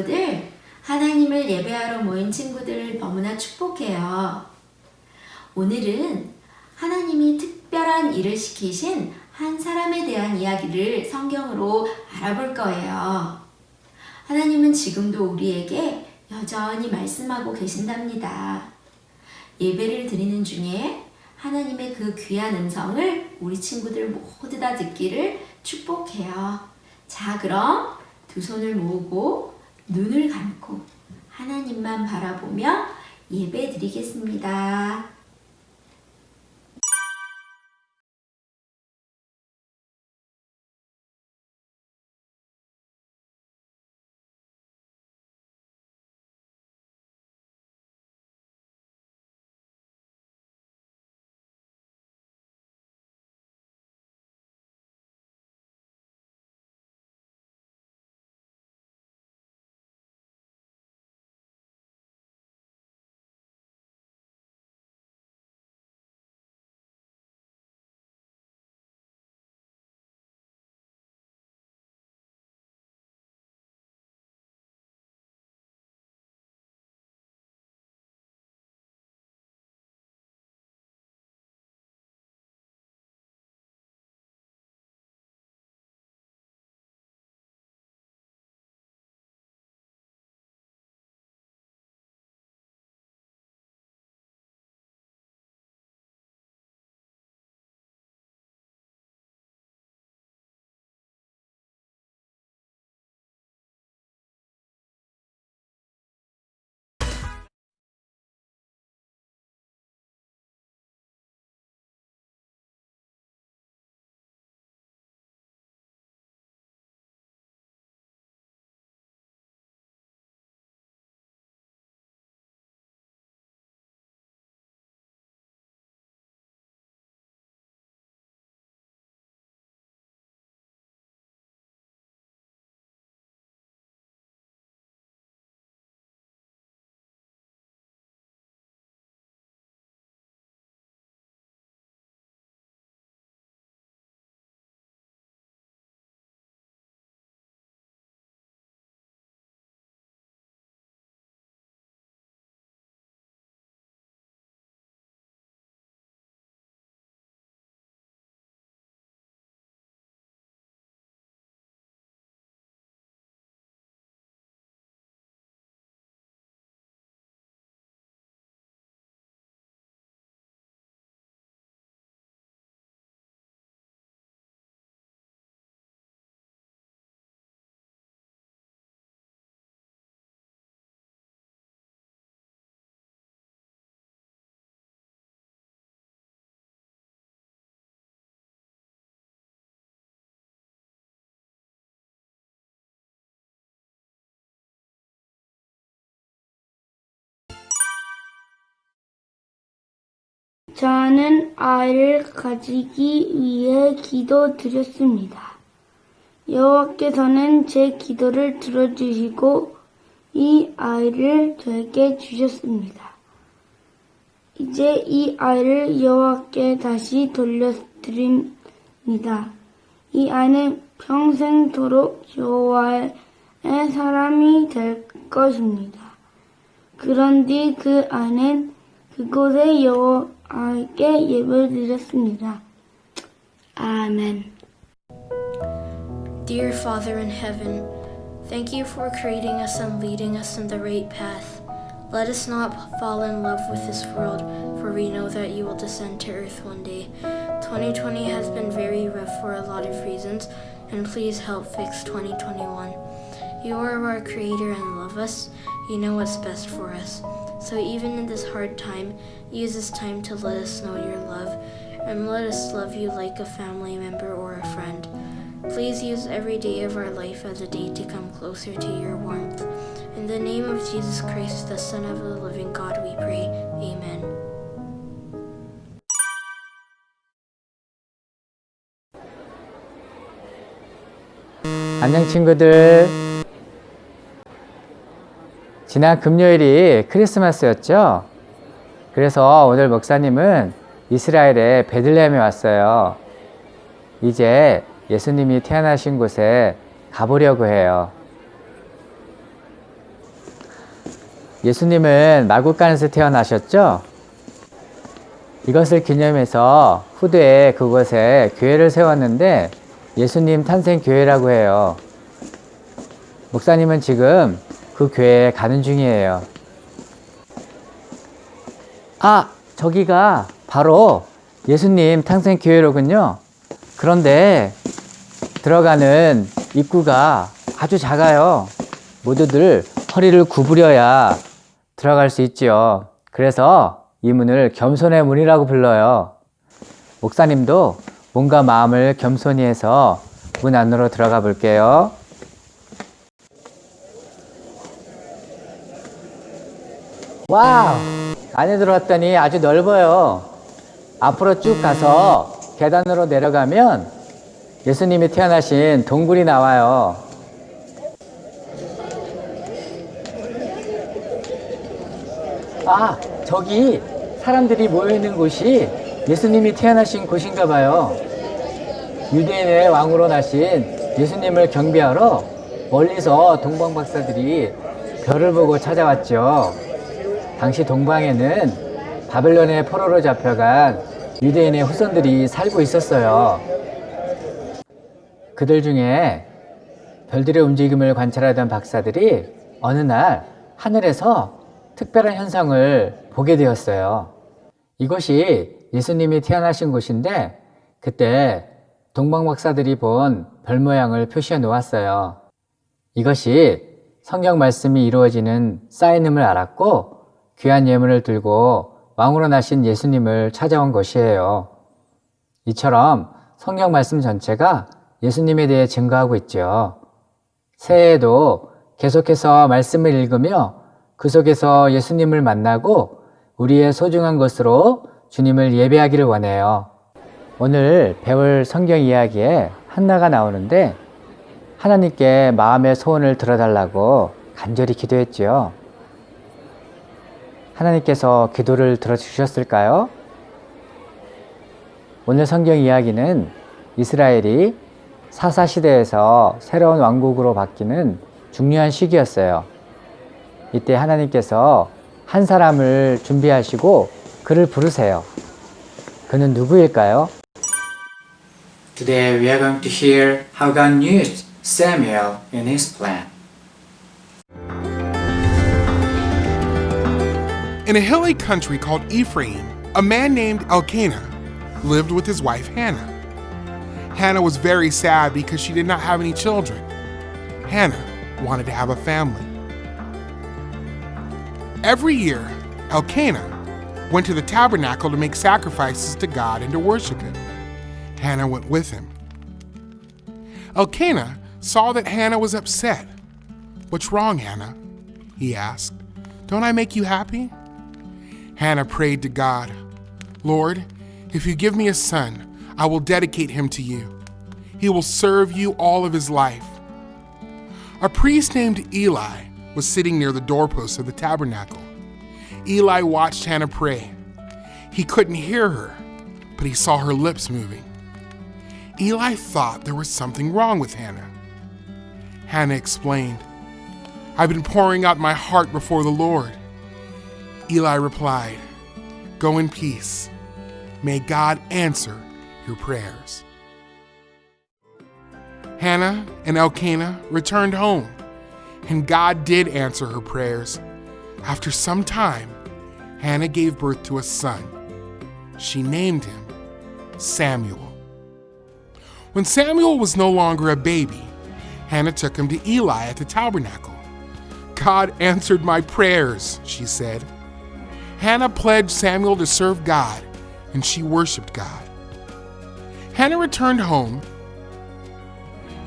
친구들, 하나님을 예배하러 모인 친구들 너무나 축복해요. 오늘은 하나님이 특별한 일을 시키신 한 사람에 대한 이야기를 성경으로 알아볼 거예요. 하나님은 지금도 우리에게 여전히 말씀하고 계신답니다. 예배를 드리는 중에 하나님의 그 귀한 음성을 우리 친구들 모두 다 듣기를 축복해요. 자, 그럼 두 손을 모으고 눈을 감고 하나님만 바라보며 예배 드리겠습니다. 저는 아이를 가지기 위해 기도드렸습니다. 여호와께서는 제 기도를 들어주시고 이 아이를 저에게 주셨습니다. 이제 이 아이를 여호와께 다시 돌려드립니다. 이 아이는 평생토록 여호와의 사람이 될 것입니다. 그런 뒤 그 아이는 그곳에 여호와 께 예배드렸습니다. 아멘. Dear Father in heaven, thank you for creating us and leading us in the right path. Let us not fall in love with this world, for we know that you will descend to earth one day. 2020 has been very rough for a lot of reasons, and please help fix 2021. You are our creator and love us. You know what's best for us. So even in this hard time, use this time to let us know your love, and let us love you like a family member or a friend. Please use every day of our life as a day to come closer to your warmth. In the name of Jesus Christ, the Son of the living God, we pray. Amen. 안녕 친구들. 지난 금요일이 크리스마스였죠? 그래서 오늘 목사님은 이스라엘의 베들레헴에 왔어요. 이제 예수님이 태어나신 곳에 가보려고 해요. 예수님은 마국간에서 태어나셨죠? 이것을 기념해서 후대에 그곳에 교회를 세웠는데 예수님 탄생 교회라고 해요. 목사님은 지금 그 교회에 가는 중이에요. 아, 저기가 바로 예수님 탄생 교회로군요. 그런데 들어가는 입구가 아주 작아요. 모두들 허리를 구부려야 들어갈 수 있지요. 그래서 이 문을 겸손의 문이라고 불러요. 목사님도 몸과 마음을 겸손히 해서 문 안으로 들어가 볼게요. 와우! 안에 들어왔더니 아주 넓어요. 앞으로 쭉 가서 계단으로 내려가면 예수님이 태어나신 동굴이 나와요. 아, 저기 사람들이 모여 있는 곳이 예수님이 태어나신 곳인가 봐요. 유대인의 왕으로 나신 예수님을 경배하러 멀리서 동방 박사들이 별을 보고 찾아왔죠. 당시 동방에는 바벨론의 포로로 잡혀간 유대인의 후손들이 살고 있었어요. 그들 중에 별들의 움직임을 관찰하던 박사들이 어느 날 하늘에서 특별한 현상을 보게 되었어요. 이곳이 예수님이 태어나신 곳인데 그때 동방 박사들이 본 별 모양을 표시해 놓았어요. 이것이 성경 말씀이 이루어지는 사인임을 알았고 귀한 예물을 들고 왕으로 나신 예수님을 찾아온 것이에요. 이처럼 성경 말씀 전체가 예수님에 대해 증거하고 있죠. 새해에도 계속해서 말씀을 읽으며 그 속에서 예수님을 만나고 우리의 소중한 것으로 주님을 예배하기를 원해요. 오늘 배울 성경 이야기에 한나가 나오는데 하나님께 마음의 소원을 들어달라고 간절히 기도했지요. 하나님께서 기도를 들어주셨을까요? 오늘 성경 이야기는 이스라엘이 사사 시대에서 새로운 왕국으로 바뀌는 중요한 시기였어요. 이때 하나님께서 한 사람을 준비하시고 그를 부르세요. 그는 누구일까요? Today we are going to hear how God used Samuel in his plan. In a hilly country called Ephraim, a man named Elkanah lived with his wife Hannah. Hannah was very sad because she did not have any children. Hannah wanted to have a family. Every year, Elkanah went to the tabernacle to make sacrifices to God and to worship Him. Hannah went with him. Elkanah saw that Hannah was upset. What's wrong, Hannah? He asked. Don't I make you happy? Hannah prayed to God, Lord, if you give me a son, I will dedicate him to you. He will serve you all of his life. A priest named Eli was sitting near the doorpost of the tabernacle. Eli watched Hannah pray. He couldn't hear her, but he saw her lips moving. Eli thought there was something wrong with Hannah. Hannah explained, I've been pouring out my heart before the Lord. Eli replied, Go in peace. May God answer your prayers. Hannah and Elkanah returned home, and God did answer her prayers. After some time, Hannah gave birth to a son. She named him Samuel. When Samuel was no longer a baby, Hannah took him to Eli at the tabernacle. God answered my prayers, she said. Hannah pledged Samuel to serve God, and she worshiped God. Hannah returned home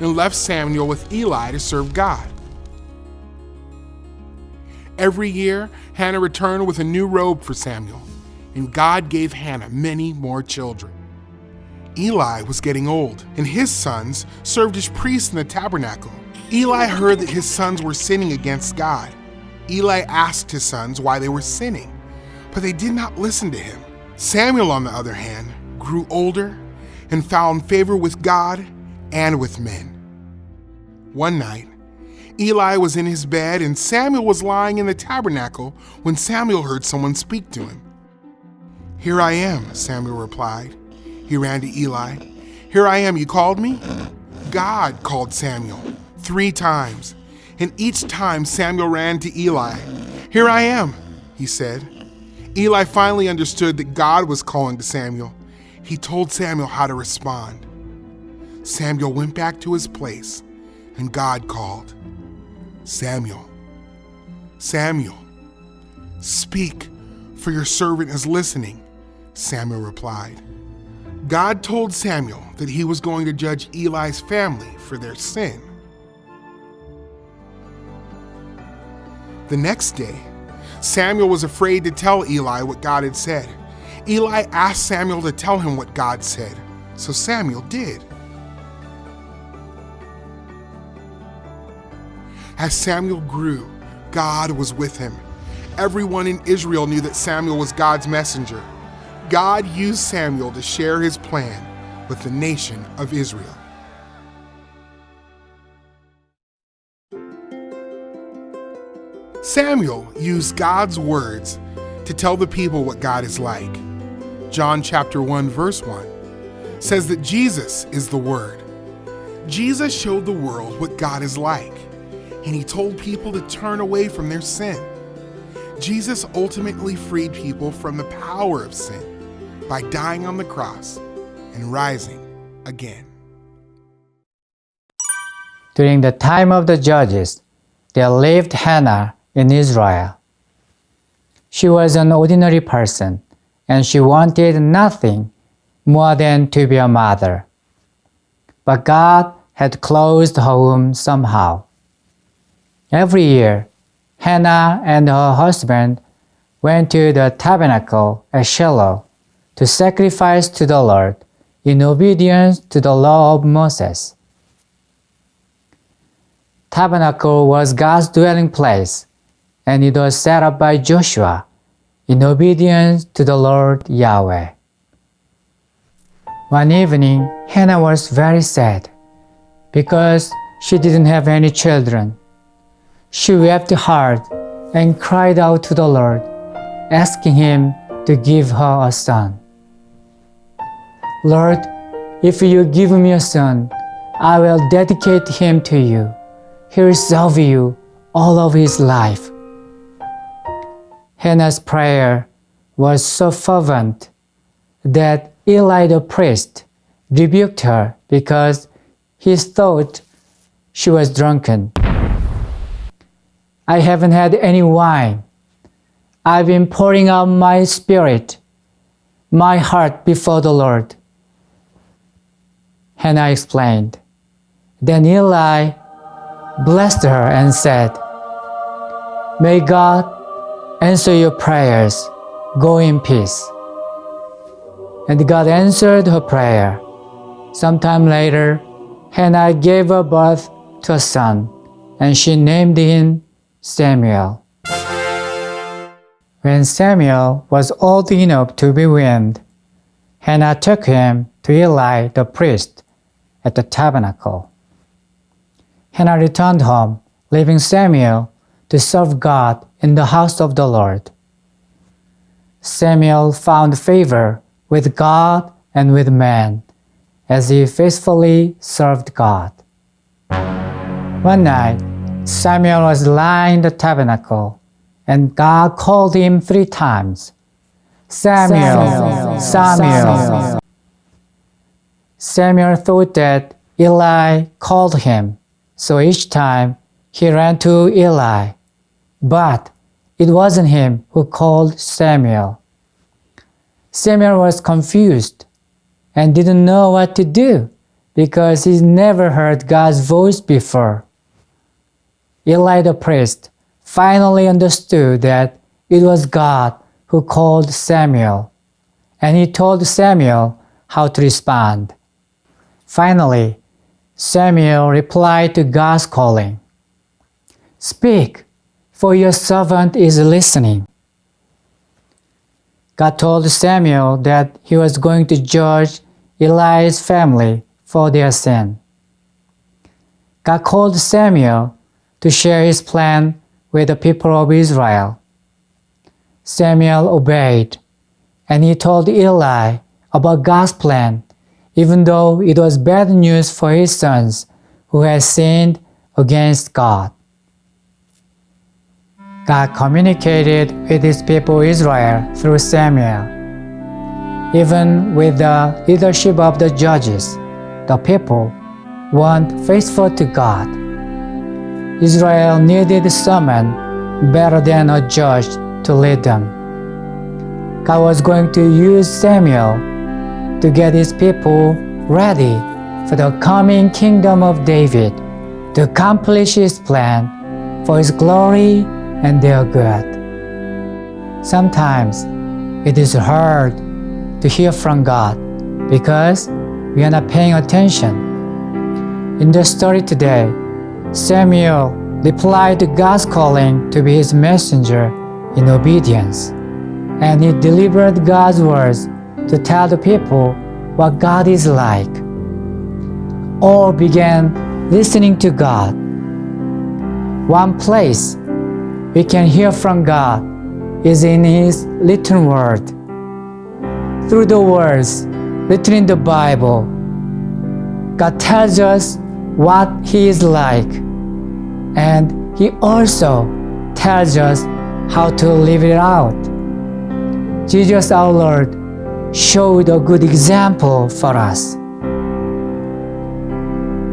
and left Samuel with Eli to serve God. Every year, Hannah returned with a new robe for Samuel, and God gave Hannah many more children. Eli was getting old, and his sons served as priests in the tabernacle. Eli heard that his sons were sinning against God. Eli asked his sons why they were sinning, but they did not listen to him. Samuel, on the other hand, grew older and found favor with God and with men. One night, Eli was in his bed and Samuel was lying in the tabernacle when Samuel heard someone speak to him. Here I am, Samuel replied. He ran to Eli. Here I am, you called me? God called Samuel three times, and each time Samuel ran to Eli. Here I am, he said. Eli finally understood that God was calling to Samuel. He told Samuel how to respond. Samuel went back to his place, and God called Samuel, Samuel, speak, for your servant is listening, Samuel replied. God told Samuel that he was going to judge Eli's family for their sin. The next day, Samuel was afraid to tell Eli what God had said. Eli asked Samuel to tell him what God said, so Samuel did. As Samuel grew, God was with him. Everyone in Israel knew that Samuel was God's messenger. God used Samuel to share his plan with the nation of Israel. Samuel used God's words to tell the people what God is like. John chapter 1 verse 1 says that Jesus is the word. Jesus showed the world what God is like, and he told people to turn away from their sin. Jesus ultimately freed people from the power of sin by dying on the cross and rising again. During the time of the judges, there lived Hannah in Israel. She was an ordinary person, and she wanted nothing more than to be a mother. But God had closed her womb somehow. Every year, Hannah and her husband went to the tabernacle at Shiloh to sacrifice to the Lord in obedience to the law of Moses. Tabernacle was God's dwelling place, and it was set up by Joshua in obedience to the Lord Yahweh. One evening, Hannah was very sad because she didn't have any children. She wept hard and cried out to the Lord, asking Him to give her a son. Lord, if you give me a son, I will dedicate him to you. He will serve you all of his life. Hannah's prayer was so fervent that Eli the priest rebuked her because he thought she was drunken. I haven't had any wine. I've been pouring out my spirit, my heart before the Lord. Hannah explained. Then Eli blessed her and said, May God answer your prayers. Go in peace. And God answered her prayer. Sometime later, Hannah gave birth to a son, and she named him Samuel. When Samuel was old enough to be weaned, Hannah took him to Eli the priest at the tabernacle. Hannah returned home, leaving Samuel to serve God in the house of the Lord. Samuel found favor with God and with man as he faithfully served God. One night, Samuel was lying in the tabernacle, and God called him three times Samuel, Samuel. Samuel. Samuel thought that Eli called him, so each time he ran to Eli. But it wasn't him who called Samuel. Samuel was confused and didn't know what to do because he's never heard God's voice before. Eli the priest finally understood that it was God who called Samuel, and he told Samuel how to respond. Finally, Samuel replied to God's calling Speak, for your servant is listening. God told Samuel that he was going to judge Eli's family for their sin. God called Samuel to share his plan with the people of Israel. Samuel obeyed, and he told Eli about God's plan, even though it was bad news for his sons who had sinned against God. God communicated with his people Israel through Samuel. Even with the leadership of the judges, the people weren't faithful to God. Israel needed someone better than a judge to lead them. God was going to use Samuel to get his people ready for the coming kingdom of David to accomplish his plan for his glory and they are good. Sometimes it is hard to hear from God because we are not paying attention. In the story today, Samuel replied to God's calling to be his messenger in obedience, and he delivered God's words to tell the people what God is like. All began listening to God. One place we can hear from God is in His written word. Through the words written in the Bible, God tells us what He is like, and He also tells us how to live it out. Jesus our Lord showed a good example for us.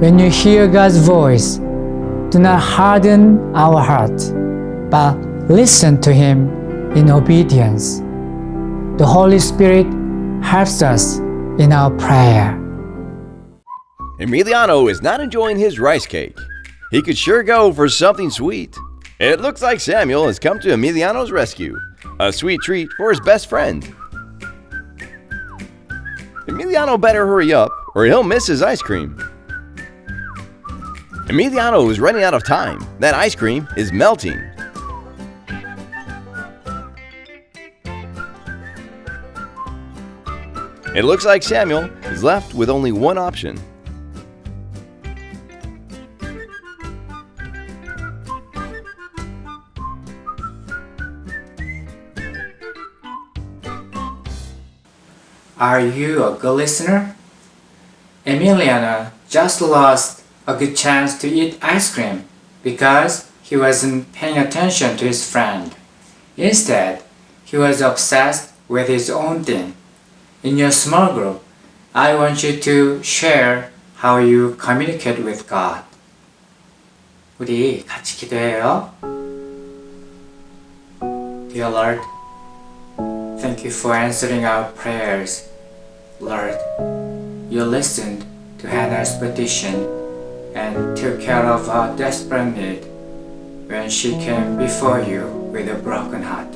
When you hear God's voice, do not harden our heart, but listen to Him in obedience. The Holy Spirit helps us in our prayer. Emiliano is not enjoying his rice cake. He could sure go for something sweet. It looks like Samuel has come to Emiliano's rescue. A sweet treat for his best friend. Emiliano better hurry up or he'll miss his ice cream. Emiliano is running out of time. That ice cream is melting. It looks like Samuel is left with only one option. Are you a good listener? Emiliana just lost a good chance to eat ice cream because he wasn't paying attention to his friend. Instead, he was obsessed with his own thing In your small group, I want you to share how you communicate with God. 우리 같이 기도해요. Dear Lord, thank you for answering our prayers. Lord, you listened to Hannah's petition and took care of her desperate need when she came before you with a broken heart.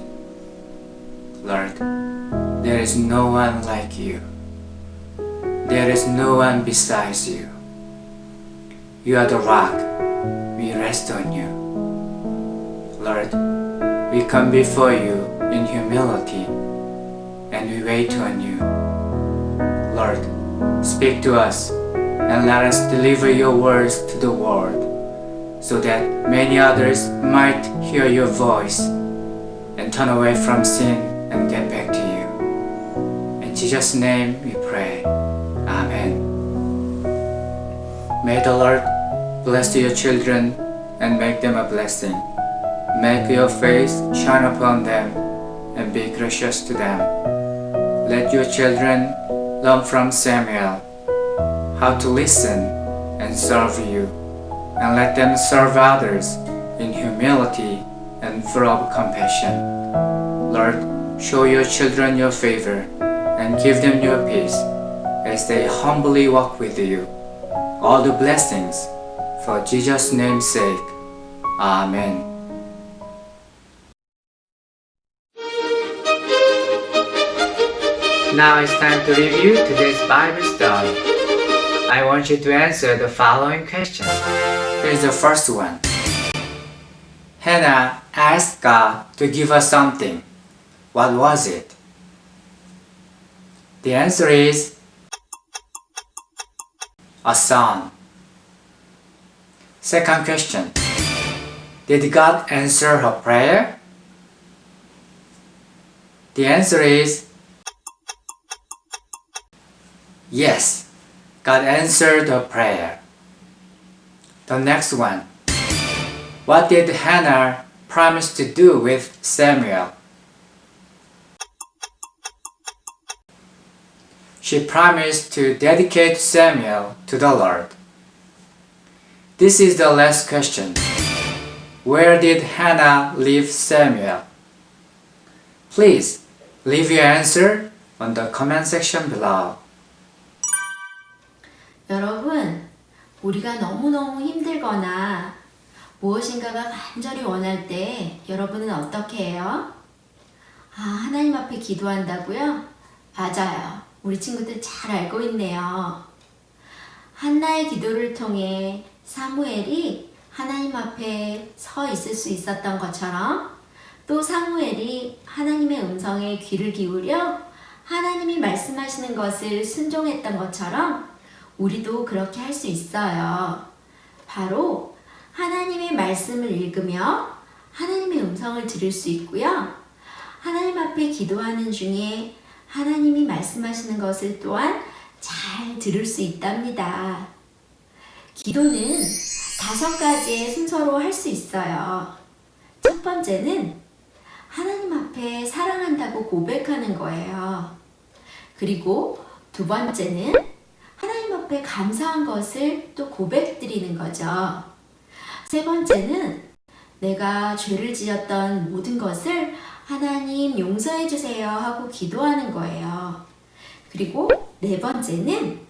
Lord, there is no one like you. There is no one besides you. You are the rock. We rest on you. Lord, we come before you in humility and we wait on you. Lord, speak to us and let us deliver your words to the world so that many others might hear your voice and turn away from sin and get Jesus' name we pray. Amen. May the Lord bless your children and make them a blessing. Make your face shine upon them and be gracious to them. Let your children learn from Samuel how to listen and serve you, and let them serve others in humility and full of compassion. Lord, show your children your favor and give them your peace as they humbly walk with you. All the blessings for Jesus' name's sake. Amen. Now it's time to review today's Bible study. I want you to answer the following questions. Here's the first one. Hannah asked God to give her something. What was it? The answer is a son. Second question. Did God answer her prayer? The answer is yes. God answered her prayer. The next one. What did Hannah promise to do with Samuel? She promised to dedicate Samuel to the Lord. This is the last question. Where did Hannah leave Samuel? Please leave your answer on the comment section below. 여러분, 우리가 너무너무 힘들거나 무엇인가가 간절히 원할 때 여러분은 어떻게 해요? 아, 하나님 앞에 기도한다고요? 맞아요. 우리 친구들 잘 알고 있네요. 한나의 기도를 통해 사무엘이 하나님 앞에 서 있을 수 있었던 것처럼 또 사무엘이 하나님의 음성에 귀를 기울여 하나님이 말씀하시는 것을 순종했던 것처럼 우리도 그렇게 할 수 있어요. 바로 하나님의 말씀을 읽으며 하나님의 음성을 들을 수 있고요. 하나님 앞에 기도하는 중에 하나님이 말씀하시는 것을 또한 잘 들을 수 있답니다. 기도는 다섯 가지의 순서로 할 수 있어요. 첫 번째는 하나님 앞에 사랑한다고 고백하는 거예요. 그리고 두 번째는 하나님 앞에 감사한 것을 또 고백드리는 거죠. 세 번째는 내가 죄를 지었던 모든 것을 하나님 용서해 주세요 하고 기도하는 거예요. 그리고 네 번째는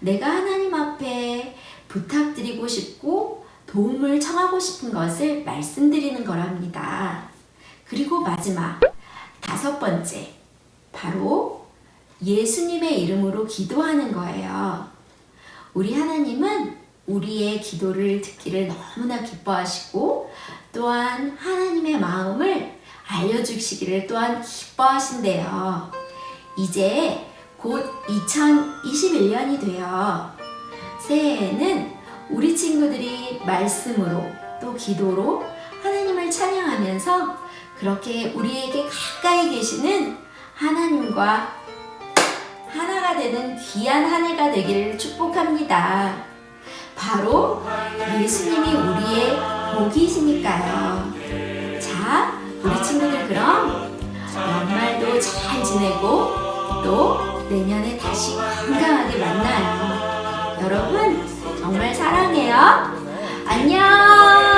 내가 하나님 앞에 부탁드리고 싶고 도움을 청하고 싶은 것을 말씀드리는 거랍니다. 그리고 마지막 다섯 번째 바로 예수님의 이름으로 기도하는 거예요. 우리 하나님은 우리의 기도를 듣기를 너무나 기뻐하시고 또한 하나님의 마음을 알려주시기를 또한 기뻐하신대요. 이제 곧 2021년이 돼요. 새해에는 우리 친구들이 말씀으로 또 기도로 하나님을 찬양하면서 그렇게 우리에게 가까이 계시는 하나님과 하나가 되는 귀한 한 해가 되기를 축복합니다. 바로 예수님이 우리의 목이시니까요. 자, 우리 친구들 그럼 연말도 잘 지내고 또 내년에 다시 건강하게 만나요. 여러분, 정말 사랑해요. 안녕!